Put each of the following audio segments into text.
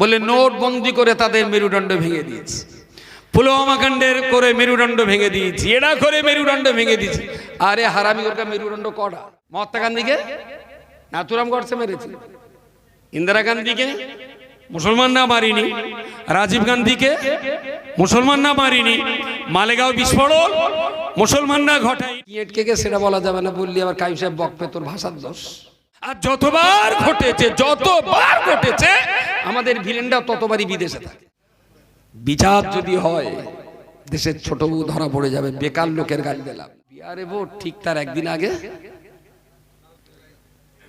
বলে নোট বন্দি করে তাদের মেরুদণ্ড ভেঙে দিয়েছে। পুলওয়ামা কাণ্ডের করে মেরুদণ্ড ভেঙে দিয়েছি এরা করে মেরুদণ্ড ভেঙে দিয়েছি। আরে হারামি ওরকা মেরুদণ্ড কটা? মহাত্মা গান্ধীকে? নাথুরাম গডসে মেরেছে। ইন্দিরা গান্ধীকে? মুসলমানরা মারিনি। রাজীব গান্ধীকে? মুসলমানরা মারিনি। মালেগাঁও বিস্ফোরণ? মুসলমানরা কি এটকে সেটা বলা যাবে না, বললি আবার কাইম সাহেব বকবে তোর ভাষার দোষ। আর যতবার ঘটেছে যতবার ঘটেছে, আমাদের ভিলেনরা ততবারই বিদেশে থাকে। বিচার যদি হয়, দেশের ছোট বউ ধরা পড়ে যাবে, বেকার লোকের গাড়ি দিলাম। বিহারে ভোট ঠিক তার একদিন আগে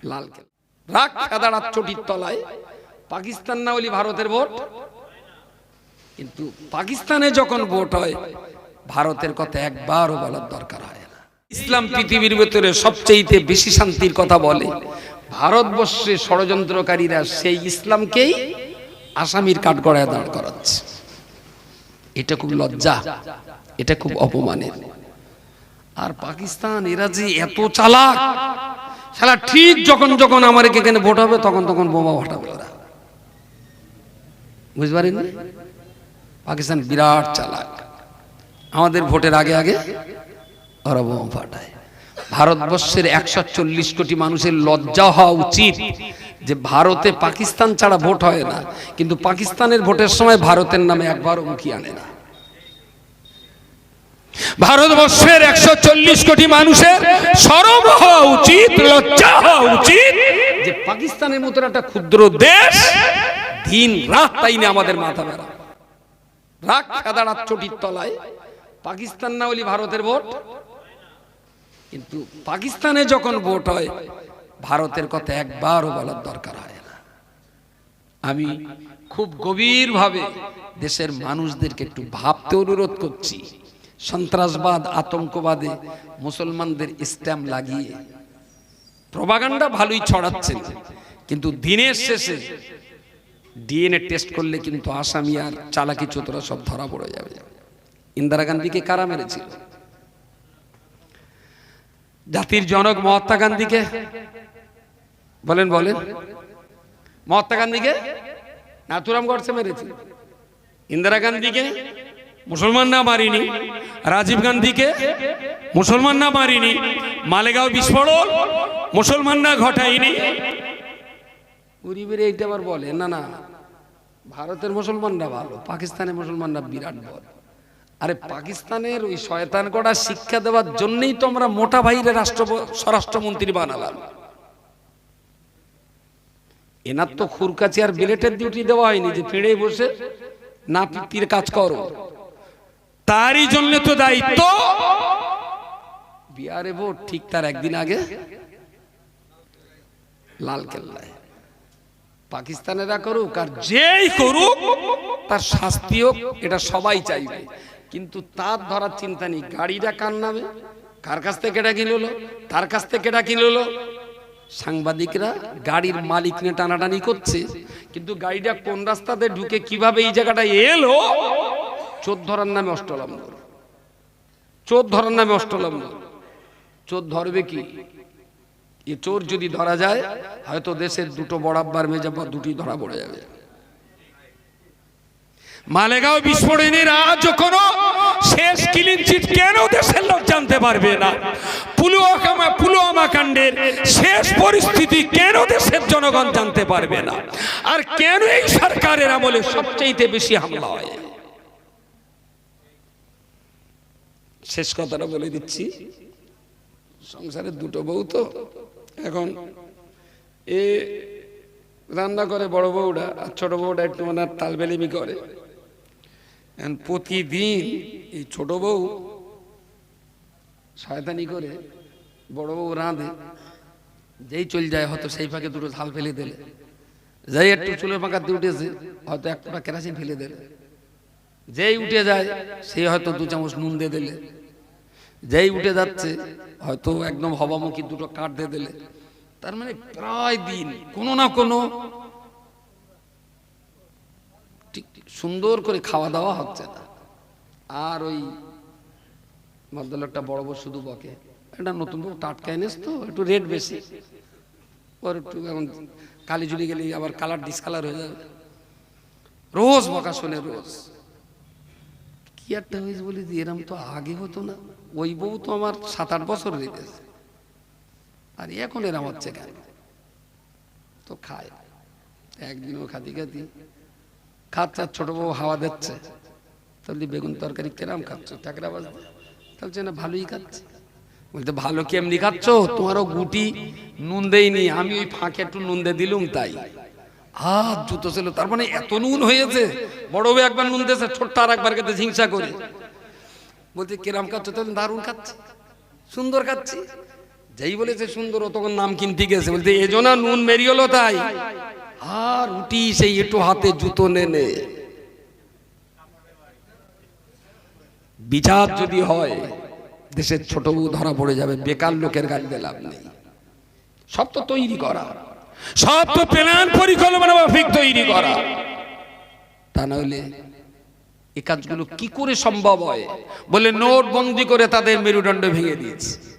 লাল কেল। রাখ খেদাড়া চটির তলায়, পাকিস্তান না বলি ভারতের ভোট। কিন্তু পাকিস্তানে যখন ভোট হয়, ভারতের কথা একবারও বলার দরকার হয় না। ইসলাম পৃথিবীর ভেতরে সবচেয়ে বেশি শান্তির কথা বলে ভারতবর্ষে ষড়যন্ত্রকারীরা সেই ইসলামকেই আসামির কাঠগড়ায় দাঁড় করাচ্ছে। এটা খুব লজ্জা, এটা খুব অপমানের। আর পাকিস্তান, এরা যে এত চালাক, শালা ঠিক যখন যখন আমার এখানে ভোট হবে, তখন তখন বোমা ফাটাবে ওরা। বুঝতে পারেন? পাকিস্তান বিরাট চালাক। আমাদের ভোটের আগে আগে ওরা বোমা ফাটায়। ভারতবর্ষের একশো চল্লিশ কোটি মানুষের লজ্জা হওয়া উচিত যে ভারতে পাকিস্তান ছাড়া ভোট হয় না। কিন্তু পাকিস্তানের ভোটের সময় ভারতের নামে একবারও মুখী আনে না। ভারতবর্ষের একশো চল্লিশ কোটি মানুষের সরব হওয়া উচিত, লজ্জা হওয়া উচিত যে পাকিস্তানের মতো একটা ক্ষুদ্র দেশ দিন রাত তাই না আমাদের মাথা বেড়া রাগ খেদাড়া চটির তলায় পাকিস্তান না বলি ভারতের ভোট কিন্তু পাকিস্তানে যখন ভোট হয়, ভারতের কথা একবারও বলার দরকার হয় না। আমি খুব গভীরভাবে দেশের মানুষদেরকে একটু ভাবতে অনুরোধ করছি, সন্ত্রাসবাদ, আতঙ্কবাদে মুসলমানদের স্ট্যাম্প লাগিয়ে। প্রবাগান্ডা ভালোই ছড়াচ্ছেন, কিন্তু দিনের শেষে ডিএনএ টেস্ট করলে কিন্তু আসামি আর চালাকি চতুরা সব ধরা পড়ে যাবে। ইন্দিরা গান্ধীকে কারা মেরেছিল? জাতির জনক মহাত্মা গান্ধীকে? বলেন বলেন। মহাত্মা গান্ধীকে? নাথুরাম গডসে মেরেছিল ইন্দিরা গান্ধীকে? মুসলমানরা মারিনি। রাজীব গান্ধীকে? মুসলমান না মারিনি। মালেগাঁও বিস্ফোরণ? মুসলমান না ঘটায়নি গরিবের এইটা আবার বলে না না। ভারতের মুসলমানরা ভালো, পাকিস্তানের মুসলমানরা বিরাট বল আরে পাকিস্তানের ওই শয়তান করা শিক্ষা দেওয়ার জন্যই তো আমরা মোটা ভাইরে রাষ্ট্র স্বরাষ্ট্রমন্ত্রী বানালাম। এনার তো খুরকাচি আর বিলেটের ডিউটি দেওয়া হয়নি যে ফিরে বসে না পিতির কাজ করো। তারই জন্য তো দায়িত্ব বিহারে ভোট ঠিক তার একদিন আগে লাল কেল্লায়। পাকিস্তানেরা করুক আর যেই করুক তার শাস্তি হোক এটা সবাই চাইবে। কিন্তু তার ধরার চিন্তা নেই। গাড়িটা কার নামে? কার কাছ থেকে এটা কিনলো? তার কাছ থেকে এটা কিনলো? সাংবাদিকরা গাড়ির মালিক নিয়ে টানাটানি করছে। কিন্তু গাড়িটা কোন রাস্তাতে ঢুকে কীভাবে এই জায়গাটা এলো? চোর ধরার নামে অষ্টলম্বর চোর ধরার নামে অষ্টলম্বর চোর ধরবে কি? এ চোর যদি ধরা যায়, হয়তো দেশের দুটো বড়াব্বার মেজাব্বার দুটি ধরা পড়ে যাবে। মালেগাঁও বিস্ফোরণের আজ কোনো শেষ ক্লিন কেন দেশের লোক জানতে পারবে না? পুলওয়ামা পুলওয়ামা কাণ্ডের শেষ পরিস্থিতি কেন দেশের জনগণ জানতে পারবে না? আর কেন এই সরকারের আমলে সবচেয়ে বেশি হামলা হয়? শেষ কথাটা বলে দিচ্ছি। সংসারের দুটো বউ তো। এখন এ রান্না করে বড় বউটা আর ছোট বউটা একটু মানে তালবেলিমি করে। প্রতিদিন এই ছোট বউ শয়তানি করে, বড় বউ রাঁধে, যেই চল যায় হয়তো সেই ফাঁকে দুটো ঝাল ফেলে দিলে যাই একটু চুলের পাকাতে উঠেছে, হয়তো এক ফোঁটা কেরাসিন ফেলে দিলে যেই উঠে যায় সেই হয়তো দু চামচ নুন দিয়ে দিলে যেই উঠে যাচ্ছে, হয়তো একদম হবামুখী দুটো কাঠ দিয়ে দিলে তার মানে প্রায় দিন, কোনো না কোনো ঠিক সুন্দর করে খাওয়া দাওয়া হচ্ছে না আর ওই ভদ্রলোকটা বড় বড় শুধু বকে। এটা নতুন বউ, টাটকা এনেস তো, একটু রেট বেশি। ওর একটু এখন কালি জুলি গেলে আবার কালার ডিসকালার হয়ে যাবে। রোজ বকা শোনে, রোজ। কি একটা হয়েছে বলি এরম তো আগে হতো না। ওই বউ তো আমার সাত আট বছর রেখেছে আর এখন এরম হচ্ছে কেন? তো খায়। একদিনও খাতি খাতি খাচ্ছে আর ছোট বউ হাওয়া দিচ্ছে। তাহলে বেগুন তরকারি কেরাম খাচ্ছ টাকরা বাজতে তাহলে না ভালোই খাচ্ছে বলতে ভালো কেমনি খাচ্ছ তোমারও গুটি নুন দেয়নি আমি ওই ফাঁকে একটু নুন দিয়ে দিলুম তাই। হাত জুতো ছিল, তার মানে এত নুন হয়েছে। বড় বউ একবার নুন দিয়েছে, ছোট্ট আর একবার খেতে হিংসা করে। বলছে, কেরাম খাচ্ছ তাহলে দারুণ খাচ্ছি সুন্দর খাচ্ছি যেই বলেছে সুন্দর, ও তখন নাম কিনতে গেছে বলতে এজনা নুন মেরি হলো তাই। আর উঠি সেই একটু হাতে জুতো নে নে। বিচার যদি হয়, দেশের ছোট বউ ধরা পড়ে যাবে, বেকার লোকের গাড়িতে লাভ নেই। সব তো তৈরি করা। সব তো প্ল্যান পরিকল্পনা মাফিক তৈরি করা। তা নইলে এ কাজগুলো কি করে সম্ভব হয়? বলে নোট বন্দি করে তাদের মেরুদণ্ড ভেঙে দিয়েছে।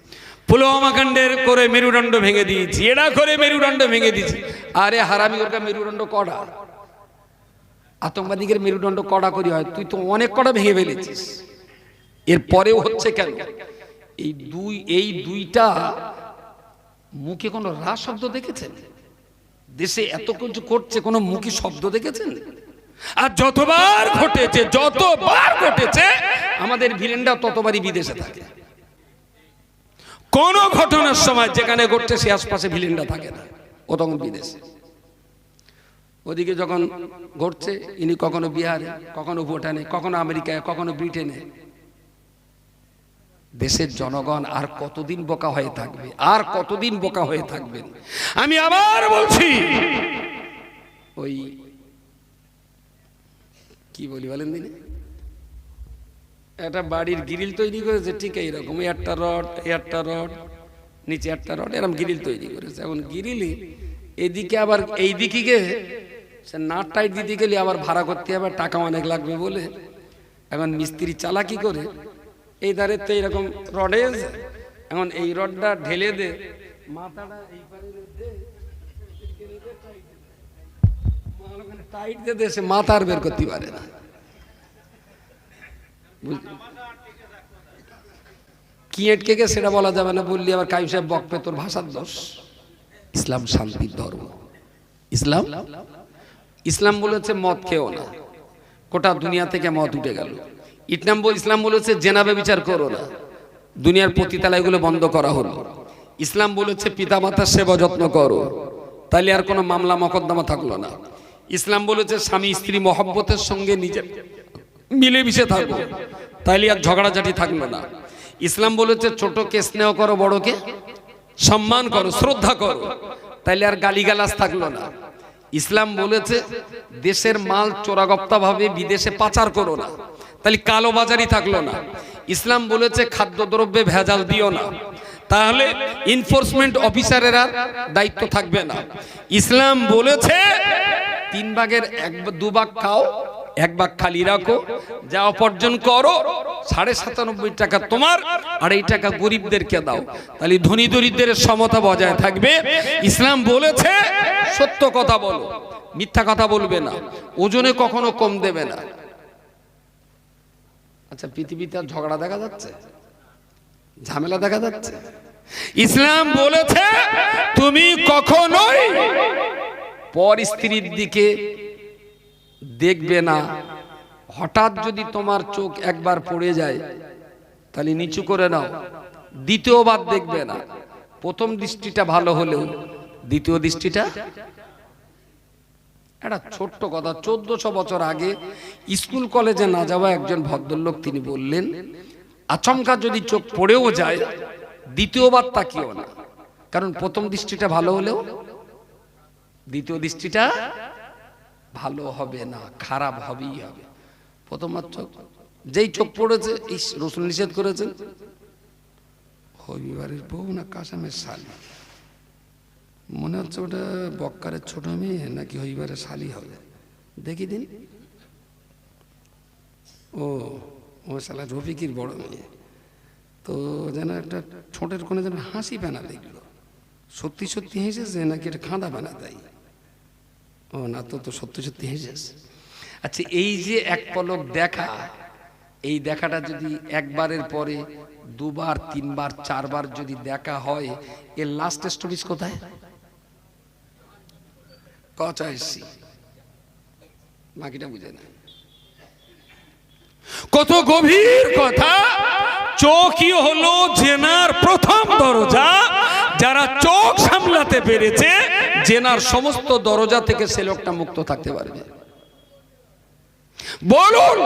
পুলওয়ামা কাণ্ডের করে মেরুদণ্ড ভেঙে দিয়েছি এরা করে মেরুদণ্ড ভেঙে দিয়েছি। আরে হারামি ওর মেরুদণ্ড কড়া। আতঙ্কবাদীদের মেরুদণ্ড কড়া করি হয়, তুই তো অনেক কড়া ভেঙে ফেলেছিস। এর পরেও হচ্ছে কেন? এই দুই, এই দুইটা মুখে কোনো রা শব্দ দেখেছেন? দেশে এত কিছু করছে, কোনো মুখী শব্দ দেখেছেন? আর যতবার ঘটেছে যতবার ঘটেছে, আমাদের ভিলেনরা ততবারই বিদেশে থাকে। কোন ঘটনার সময় যেখানে ঘটছে সে আশপাশে ভিলেনরা থাকে না। ও তখন বিদেশে। ওদিকে যখন ঘটছে, ইনি কখনো বিহারে, কখনো ভুটানে, কখনো আমেরিকায়, কখনো ব্রিটেনে। দেশের জনগণ আর কতদিন বোকা হয়ে থাকবে, আর কতদিন বোকা হয়ে থাকবেন আমি আবার বলছি, ওই কি বলি বলেন দিনে একটা বাড়ির গ্রিল তৈরি করেছে, ঠিক এইরকম। একটা রড একটা রড নিচে একটা রড এরকম গ্রিল তৈরি করেছে। এখন গ্রিলই এদিকে আবার এই দিকে গিয়ে সে নাট টাইট দিতে গেলে আবার ভাড়া করতে হবে, টাকা অনেক লাগবে বলে। এখন মিস্ত্রি চালাকি করে, এই ধারে তো এরকম রডে এখন এই রডটা ঢেলে দে, মাথাটা এই পারে টাইট দিয়ে সে মাথা আর বের করতে পারে না? কি এটকে গে সেটা বলা যাবে না, বললি আবার কাইম সাহেব বকবে তোর ভাষার দোষ। ইসলাম শান্তির ধর্ম। ইসলাম? ইসলাম বলেছে মদ খেও না। গোটা দুনিয়া থেকে মদ উঠে গেল। ইটনাম ইসলাম বলেছে জেনাবে বিচার করো না। দুনিয়ার পতিতালয়গুলো বন্ধ করা হলো। ইসলাম বলেছে পিতামাতার সেবা যত্ন করো। তাইলে আর কোনো মামলা, মকদ্দমা থাকল না। ইসলাম বলেছে স্বামী স্ত্রী মহব্বতের সঙ্গে নিজে মিলেমিশে থাকো তাইলে আর ঝগড়াঝাটি থাকল না। ইসলাম বলেছে ছোটকে স্নেহ করো বড়কে সম্মান করো, শ্রদ্ধা করো। তাইলে আর গালিগালাজ থাকল না। ইসলাম বলেছে, দেশের মাল চোরাগপ্তা ভাবে বিদেশে পাচার করো না। তাহলে কালো বাজারি থাকল না। ইসলাম বলেছে, খাদ্যদ্রব্যে ভেজাল দিও না। তাহলে ইনফোর্সমেন্ট অফিসারেরা দায়িত্ব থাকবে না। ইসলাম বলেছে, তিন ভাগের এক দু ভাগ খাও এক ভাগ খালি রাখো, যা উপার্জন করো, সাড়ে সাতানব্বই টাকা তোমার, আর এই টাকা গরিবদেরকে দাও। তাহলে ধনী দরিদ্রের সমতা বজায় থাকবে। ইসলাম বলেছে, সত্য কথা বলো, মিথ্যা কথা বলবে না, ওজনে কখনো কম দেবে না। আচ্ছা পৃথিবীতে আর ঝগড়া দেখা যাচ্ছে? ঝামেলা দেখা যাচ্ছে? ইসলাম বলেছে, তুমি কখনোই পর স্ত্রীর দিকে দেখবে না। হঠাৎ যদি তোমার চোখ একবার পড়ে যায়, তাহলে নিচু করে নাও। দ্বিতীয়বার দেখবে না। প্রথম দৃষ্টিটা ভালো হলেও, দ্বিতীয় দৃষ্টিটা? একটা ছোট্ট কথা, চোদ্দশো বছর আগে স্কুল কলেজে না যাওয়া একজন ভদ্রলোক, তিনি বললেন, আচমকা যদি চোখ পড়েও যায়, দ্বিতীয়বার তাকিও না। কারণ প্রথম দৃষ্টিটা ভালো হলেও, দ্বিতীয় দৃষ্টিটা ভালো হবে না, খারাপ হবেই হবে। প্রথমবার চোখ যেই চোখ পড়েছে এই রসুন নিষেধ করেছেন। হবিবারের বউ না কাসামের শালি? মনে হচ্ছে ওটা বক্কারের ছোট মেয়ে নাকি হইবারের শালি হবে? দেখি দিন। ও ও শালা রফিকির বড় মেয়ে। তো যেন একটা ঠোঁটের কোণে যেন হাসি পেনা দেখল। সত্যি সত্যি হেসেছে নাকি এটা খাঁদা পেনা দেয় ও না তো তো সত্যি সত্যি হেসেছে আচ্ছা এই যে এক পলক দেখা এই দেখাটা যদি একবারের পরে দুবার তিনবার চারবার যদি দেখা হয় এর লাস্ট স্টোরিজ কোথায়? এসছি বাকিটা বুঝে না। কত গভীর কথা। চোখই হলো জেনার প্রথম দরজা যারা চোখ সামলাতে পেরেছে জেনার সমস্ত দরজা থেকে সে লোকটা মুক্ত থাকতে পারবে। বলুন,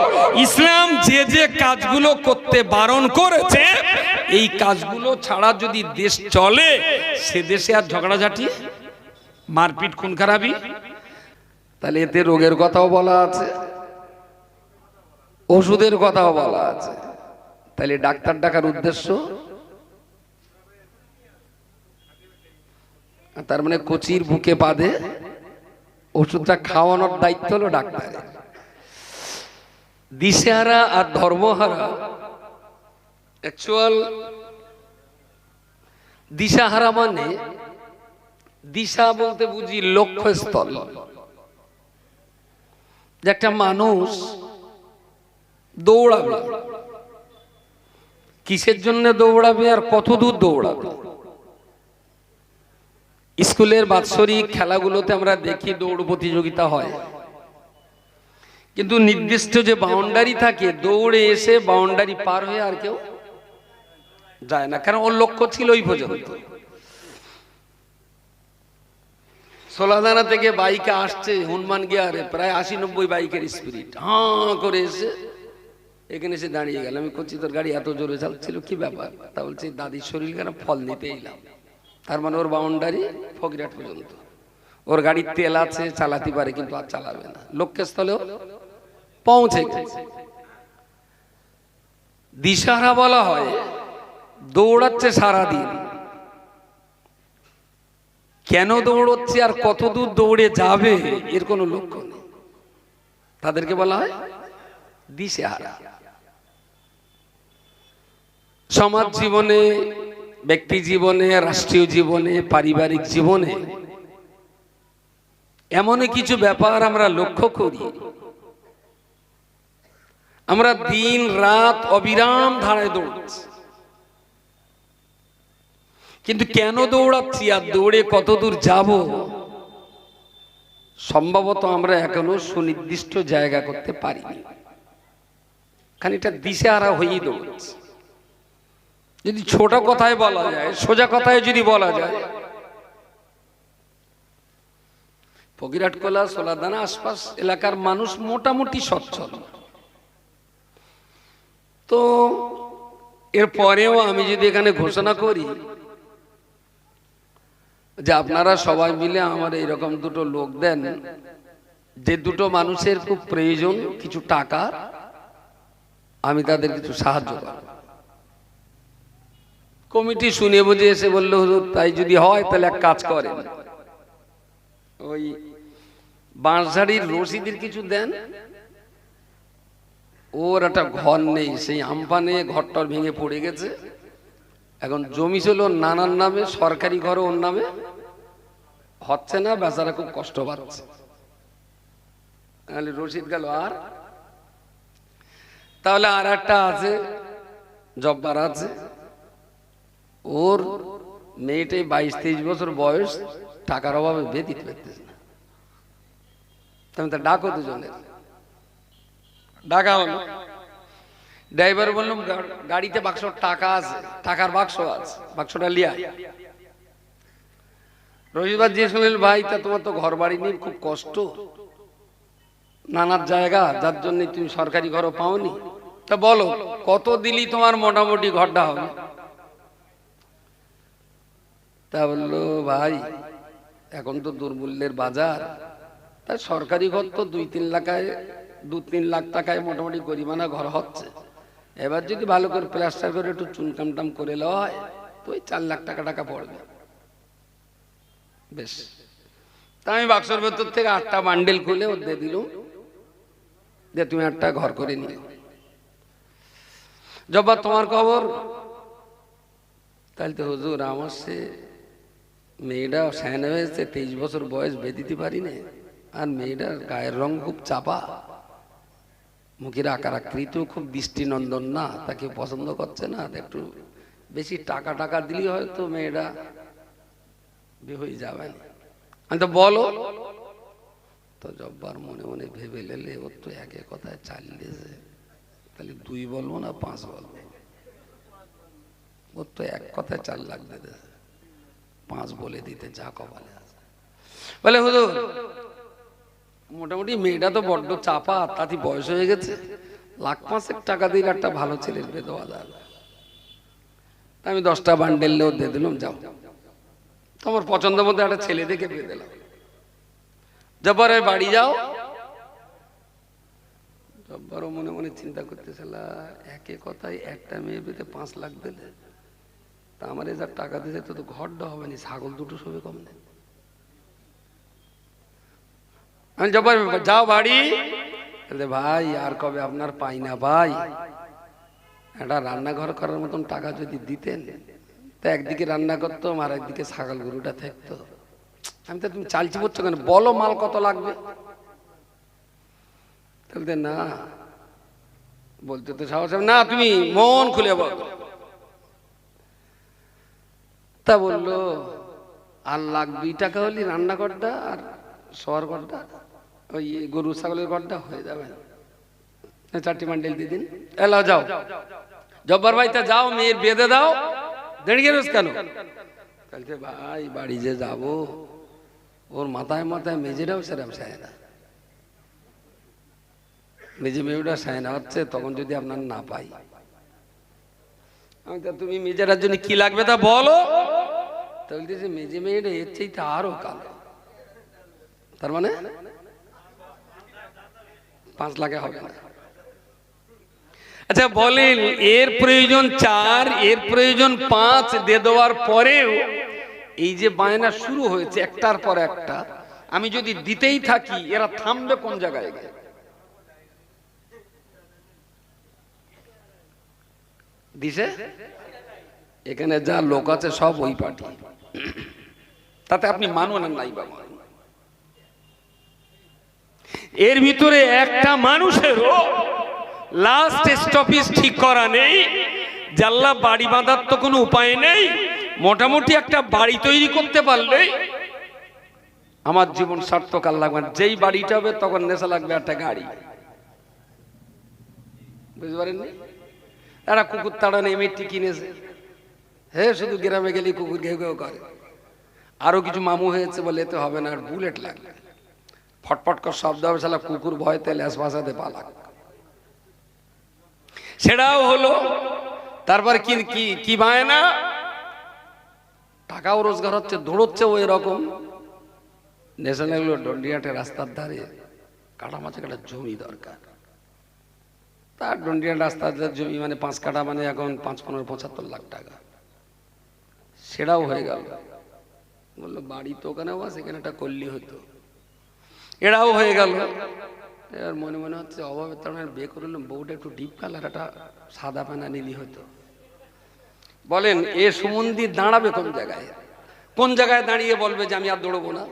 ইসলাম যে যে কাজগুলো করতে বারণ করেছে, এই কাজগুলো ছাড়া যদি দেশ চলে, সে দেশে আর ঝগড়াঝাটি? মারপিট খুন খারাপি? তাহলে এতে রোগের কথাও বলা আছে, ওষুধের কথাও বলা আছে। তাহলে ডাক্তার ডাকার উদ্দেশ্য? তার মানে কচির বুকে বাঁধে, ওষুধটা খাওয়ানোর দায়িত্ব হলো ডাক্তারের দিশেহারা আর ধর্মহারা অ্যাকচুয়াল দিশাহারা মানে দিশা বলতে বুঝি লক্ষ্যস্থল। যে একটা মানুষ দৌড়াবে, কিসের জন্য দৌড়াবে আর কত দূর দৌড়াবে? স্কুলের বাৎসরিক খেলাগুলোতে আমরা দেখি দৌড় প্রতিযোগিতা হয়। কিন্তু নির্দিষ্ট যে বাউন্ডারি থাকে, দৌড়ে এসে বাউন্ডারি পার হয়ে আর কেউ যায় না, কারণ ওর লক্ষ্য ছিল ওই পর্যন্ত। সোলাদানা থেকে বাইকে আসছে, হনুমান গিয়ারে, প্রায় আশি নব্বই বাইকের স্পিরিট হাঁ করে এসে এখানে এসে দাঁড়িয়ে গেল। আমি করছি, তোর গাড়ি এত জোরে চালছিল কি ব্যাপার? তা বলছি, দাদির শরীর কেন ফল নিতে এলাম। তার মানে ওর বাউন্ডারি ফকিরাট পর্যন্ত। ওর গাড়ির তেল আছে, চালাতে পারে, কিন্তু আর চালাবে না। লক্ষ্যের স্থলেও পৌঁছে গেছে। দিশাহারা বলা হয়, দৌড়াচ্ছে সারাদিন। কেন দৌড়চ্ছে আর কত দূর দৌড়ে যাবে, এর কোনো লক্ষ্য নেই। তাদেরকে বলা হয় দিশেহারা। সমাজ জীবনে ব্যক্তি জীবনে, রাষ্ট্রীয় জীবনে, পারিবারিক জীবনে এমনই কিছু ব্যাপার আমরা লক্ষ্য করি। আমরা দিন, রাত অবিরাম ধারায় দৌড়াচ্ছি। কিন্তু কেন দৌড়াচ্ছি আর দৌড়ে কত দূর যাব? সম্ভবত আমরা এখনও সুনির্দিষ্ট জায়গা করতে পারিনি। খানিকটা দিশেহারা হয়েই দৌড়াচ্ছি। যদি ছোট কথায় বলা যায়, সোজা কথায় যদি বলা যায়। ফকিরাট কোলা, সোলাদানা আশপাশ এলাকার মানুষ মোটামুটি সচ্ছল। তো এর পরেও আমি যদি এখানে ঘোষণা করি যে আপনারা সবাই মিলে আমার এইরকম দুটো লোক দেন, যে দুটো মানুষের খুব প্রয়োজন কিছু টাকা, আমি তাদের কিছু সাহায্য করব। কমিটি শুনে বুঝে এসে বলল, হুজুর, তাই যদি হয়, তাহলে এক কাজ করেন। ওই বাঁশঝাড়ির রশিদের কিছু দেন। ওর একটা ঘর নেই, সেই আমপানে ঘরটর ভেঙে পড়ে গেছে। এখন জমি ছিল নানার নামে, সরকারি ঘরও ওর নামে। হচ্ছে না, বেচারা খুব কষ্ট পাচ্ছে। তাহলে রশিদ গেল আর। তাহলে আর একটা আছে, জব্বার আছে। ওর মেয়েটাই বাইশ তেইশ বছর বয়স, টাকার অভাবে বিয়ে দিতে পারতেছে না। তুমি তা ডাকো দুজনের। ডাকা হলো ড্রাইভার বললাম গাড়িতে বাক্স, টাকা আছে, টাকার বাক্স আছে, বাক্সটা লিয়া। রবিবার যে শুনলেন ভাই, তা তোমার তো ঘর বাড়ি নেই, খুব কষ্ট। নানার জায়গা, যার জন্য তুমি সরকারি ঘরও পাওনি। তা বলো, কত দিলি তোমার মোটামুটি ঘরটা হবে? তা বলল, ভাই, এখন তো দুর্মূল্যের বাজার। তাই সরকারি ঘর তো দুই তিন লাখায়, দু তিন লাখ টাকায় মোটামুটি গরিমানা ঘর হচ্ছে। এবার যদি ভালো করে প্লাস্টার করে একটু চুনকাম টাম করে নেওয়া হয়, তো ওই চার লাখ টাকা টাকা পড়বে। বেশ। তা আমি বাক্সর ভেতর থেকে আটটা বান্ডেল খুলে ও দিয়ে দিলুম। যে তুমি একটা ঘর করে নিও জব্বার তোমার খবর? তাহলে তো হুজুর, আমার সে মেয়েটা স্যান হয়েছে, তেইশ বছর বয়স বেদিতে পারি না। আর মেয়েটার গায়ের রং খুব চাপা। মুখের আকার আকৃতি খুব দৃষ্টিনন্দন না, তাকে পছন্দ করছে না একটু বেশি টাকা টাকা দিলেই হয়তো বিয়ে হয়ে যাবে না। আমি তো বলো, তো জব্বার মনে মনে ভেবে লেলে ওর তো একে কথায় চালিয়েছে তাহলে দুই বলব না, পাঁচ বলব? ওর তো এক কথায় চার লাখ দিতে পাঁচ বলে দিতে, যা আছে বলে। হুজুর, মোটামুটি মেয়েটা তো বড্ড চাপা তাতে বয়স হয়ে গেছে। লাখ পাঁচেক টাকা দিয়ে একটা ভালো ছেলের বেদোয়া যাবে আমি দশটা বান্ডেল লেও দিয়ে দিলাম, যাও। তোমার পছন্দ মতো একটা ছেলে দেখে পেয়ে দিলাম। জব্বরে, বাড়ি যাও। জব্বরও মনে মনে চিন্তা করতেছিল একে কথায় একটা মেয়ে পেতে পাঁচ লাখ দিলে তা আমার এ যা টাকা দিতে তো ঘরটা হবে না, ছাগল দুটো সবে কম নেই। আমি যাও বাড়ি। ভাই, আর কবে আপনার পাই না, ভাই? একটা রান্নাঘর করার মতন টাকা যদি দিতেন, তা একদিকে রান্না করতাম আর একদিকে ছাগল গরুটা থাকতো। আমি তো তুমি চালচি করছ কেন? বলো মাল কত লাগবে? বলতে, না। বলতে তো সাহস না, তুমি মন খুলে বল। তা বলল আর লাখ দুই টাকা হলি রান্নাঘরটা আর শহর ঘরটা ওই গরু ছাগলের ঘরটা হয়ে যাবে। চারটি মান্ডেল দিয়ে দিন। এলাও যাও। জব্বার ভাই তা যাও মেয়ের বেঁধে দাও। রোজ কেন? বলছে ভাই বাড়ি যে যাব ওর মাথায় মাথায় মেজেরাও সেরাম মেজে মেয়েটা সায়না হচ্ছে তখন যদি আপনার না পাই। আমি তা তুমি মেজেরার জন্য কি লাগবে তা বলো। তা বলতেছে মেজে মেয়েটা এর চাইতে আরও কালো। তার মানে? পাঁচ লাখে হবে না। আচ্ছা বলেন, এর প্রয়োজন চার, এর প্রয়োজন পাঁচ দিয়ে দেওয়ার পরেও এই যে বায়না শুরু হয়েছে একটার পর একটা, আমি যদি দিতেই থাকি, এরা থামবে কোন জায়গায় গিয়ে? দিছে? এখানে যা লোক আছে সব ওই পার্টি। তাতে আপনি মানুন আর নাই বা মানুন এর ভিতরে একটা মানুষেরও লাস্ট স্টপিস ঠিক করা নেই জাল্লা বাড়ি বাঁধার তো কোনো উপায় নেই মোটামুটি একটা বাড়ি তৈরি করতে পারলে আমার জীবন সার্থক আর লাগবে যেই বাড়িটা হবে তখন নেশা লাগবে একটা গাড়ি। বুঝতে পারেননি? একটা কুকুর তাড়ানো এমএটি কিনেছে। হ্যাঁ শুধু গ্রামে গেলে কুকুর ঘেউ ঘেউ করে। আরও কিছু মামু হয়েছে বলে এতে হবে না, আর বুলেট লাগবে ফটফট কর শব্দ হবে, শালা কুকুর ভয়তে ল্যাস ভাসাতে পালাক। সেটাও হলো, তারপর কি কি কি বায়না টাকাও রোজগার হচ্ছে দৌড়চ্ছে ওই রকম ন্যাশনাল ডন্ডিয়াটে রাস্তার ধারে কাটা মাছে কাটা জমি দরকার। তার ডন্ডিয়া রাস্তার জমি মানে পাঁচ কাটা মানে এখন পাঁচ, পনেরো, পঁচাত্তর লাখ টাকা। সেটাও হয়ে গেল। বলল বাড়ি তো ওখানে বা সেখানে একটা করলি হতো। এটাও হয়ে গেল। এবার মনে মনে হচ্ছে অভাবের তার বিয়ে করলাম বউটা একটু ডিপ কালার একটা সাদা পানা নিলি হতো। বলেন এ সুমন্দি দাঁড়াবে কোন জায়গায়? কোন জায়গায় দাঁড়িয়ে বলবে যে আমি আর দৌড়বো না?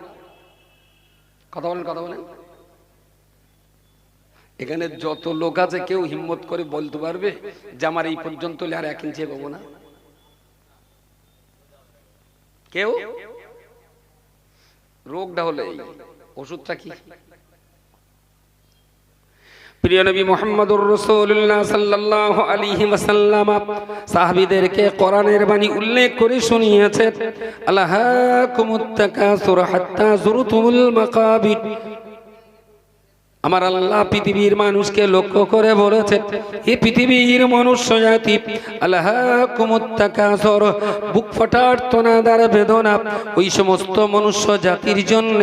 কথা বলেন কথা বলেন। এখানে যত লোক আছে কেউ হিম্মত করে বলতে পারবে যে আমার এই পর্যন্ত আর এক ইঞ্চি এগোবো না। কেউ? রোগটা হলে ওষুধটা কি? প্রিয় নবী মোহাম্মদুর কোরআনের বাণী উল্লেখ করে শুনিয়েছেন আল্লাহাকুমুত তাকাসুর হাত্তা যুরতুমুল মাকাবির। আমার আল্লাহ পৃথিবীর মানুষকে লক্ষ্য করে বলেছেন হে পৃথিবীর মনুষ্য জাতি, আল্লাহ কুমুত্তাকাসর, বুক ফাটার তোনাদার বেদনা, ওই সমস্ত মনুষ্য জাতির জন্য,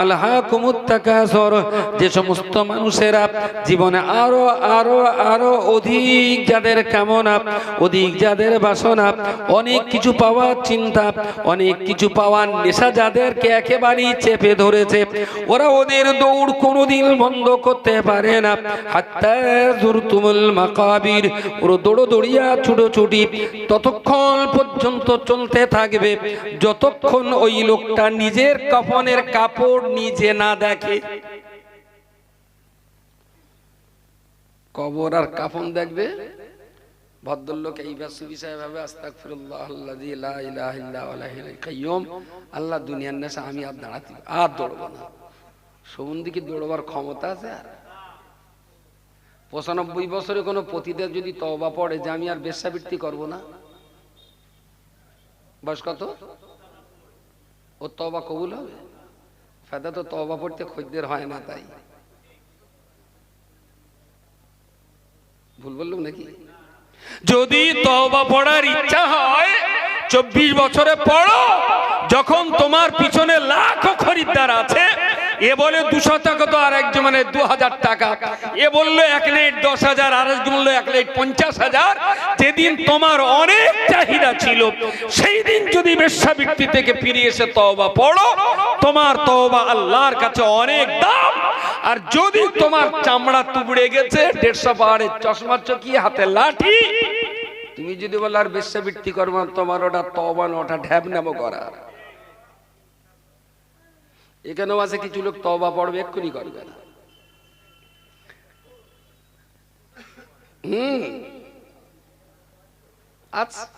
আল্লাহ কুমুত্তাকাসর, যে সমস্ত মানুষেরা জীবনে আরও আরও আরও অধিক যাদের কামনা, অধিক যাদের বাসনা, অনেক কিছু পাওয়ার চিন্তা, অনেক কিছু পাওয়ার নেশা যাদেরকে একেবারেই চেপে ধরেছে, ওরা ওদের দৌড় কোনোদিন বন্ধ করতে পারে না। হাত্তা জুরতুমুল মাকাবির। ওরা দৌড়িয়া ছুটোছুটি ততক্ষণ পর্যন্ত চলতে থাকবে। যতক্ষণ ওই লোকটা নিজের কফনের কাপড় নিজে না দেখে। কবর আর কাফন দেখবে? ভদ্রলোক এই বিষয় ভাবে আস্তাগফিরুল্লাহ আল্লাযী লা ইলাহা ইল্লা হুয়াল হাইয়ুল আল্লাহ দুনিয়ার নেশা আমি আর দাঁড়াতে আর দৌড়বো না। সমুদ্রে কি দৌড়বার ক্ষমতা আছে আর? পঁচানব্বই বছরে কোনো পতিদের যদি তওবা পড়ে যে আমি আর বেশ্যাবৃত্তি করব না? বয়স কত? ও তওবা কবুল হবে? ফায়দা তো তওবা পড়তে খদ্দের হয় না তাই। ভুল বললাম নাকি? যদি তওবা পড়ার ইচ্ছা হয়, চব্বিশ বছরে পড়ো, যখন তোমার পিছনে লাখো খরিদ্দার আছে এ বলে দুশো টাকা তো আর একজন মানে দু হাজার টাকা। এ বলল এক লেট দশ হাজার, আর একজন বলল এক লেট পঞ্চাশ হাজার। যেদিন তোমার অনেক চাহিদা ছিল, সেই দিন যদি বেশ্যাবৃত্তি থেকে ফিরে এসে তওবা পড়ো, তোমার তওবা আল্লাহর কাছে অনেক দাম। আর যদি তোমার চামড়া তুবড়ে গেছে, দেড়শো পাহাড়ের চশমা চকি হাতে লাঠি, তুমি যদি বলো আর বেশ্যাবৃত্তি করব, তোমার ওটা তবা না, ওটা ঢ্যাব নেব করা। এখানেও আছে কিছু লোক তবা পড়বে, এক্ষুনি করবে না। হুম। আচ্ছা।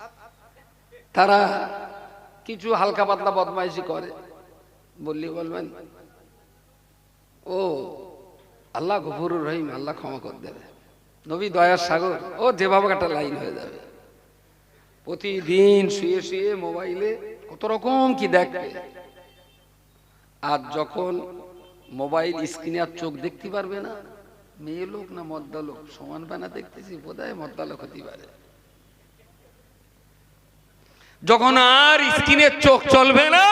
তারা কিছু হালকা পাতলা বদমাইশি করে। বললি, বলবেন? ও, আল্লাহ গফুরুর রহিম, আল্লাহ ক্ষমা করে দেবে। নবী দয়ার সাগর, ও, যেভাবে একটা লাইন হয়ে যাবে। প্রতিদিন শুয়ে শুয়ে মোবাইলে কত রকম কি দেখবে। আর যখন মোবাইল স্ক্রিনে আর চোখ দেখতে পারবে না, মেয়ে লোক না মদ্দা লোক, সমান বানা দেখতেছি, বোধহয় মদ্দা লোক হতে পারে। যখন আর স্ক্রিনের চোখ চলবে না,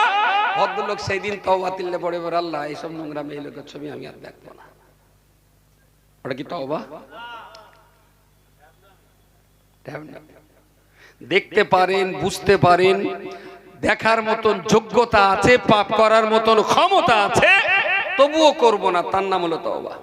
ভদ্রলোক সেই দিন তওবা তিল্লে পড়ে, বলে, আল্লাহ, এইসব নোংরা মেয়ে লোকের ছবি আমি আর দেখব না। ওটা কি তওবা? দেখতে পারেন, বুঝতে পারেন দেখার মতন যোগ্যতা আছে, পাপ করার মতন ক্ষমতা আছে, তবুও করব না, তার নাম হলো তওবা।